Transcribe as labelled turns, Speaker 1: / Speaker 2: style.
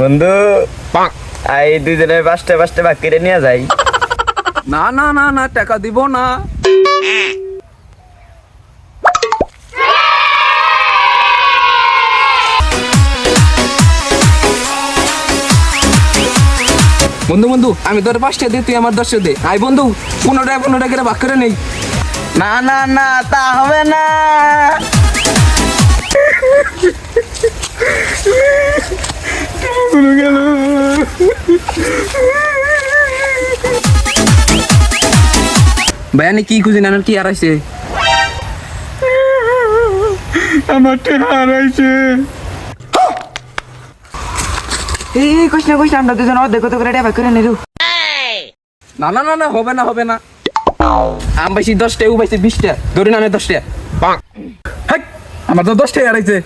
Speaker 1: বন্ধু এই দুজনে পাঁচটা পাঁচটা ভাগ করে নিয়ে যাই।
Speaker 2: না না না না টাকা দিব না। বন্ধু বন্ধু আমি তোর পাঁচটা দে তুই আমার দশটা দে আই বন্ধু পনেরো টাকা পনেরো টাকা করে ভাগ করে নেই।
Speaker 1: না না না তা হবে না।
Speaker 2: ভাইয়ানি কি খুঁজি নানার কি হারাইছে?
Speaker 1: আমার হারাইছে।
Speaker 3: এই আমরা দুজন অর্ধেক কত করে ভাগ করে নিলু
Speaker 2: না না না না হবে না হবে না। আম পাইছি দশটা ও পাইছি বিশটা ধরে না দশটা। হেক, আমার তো দশটাই হারাইছে।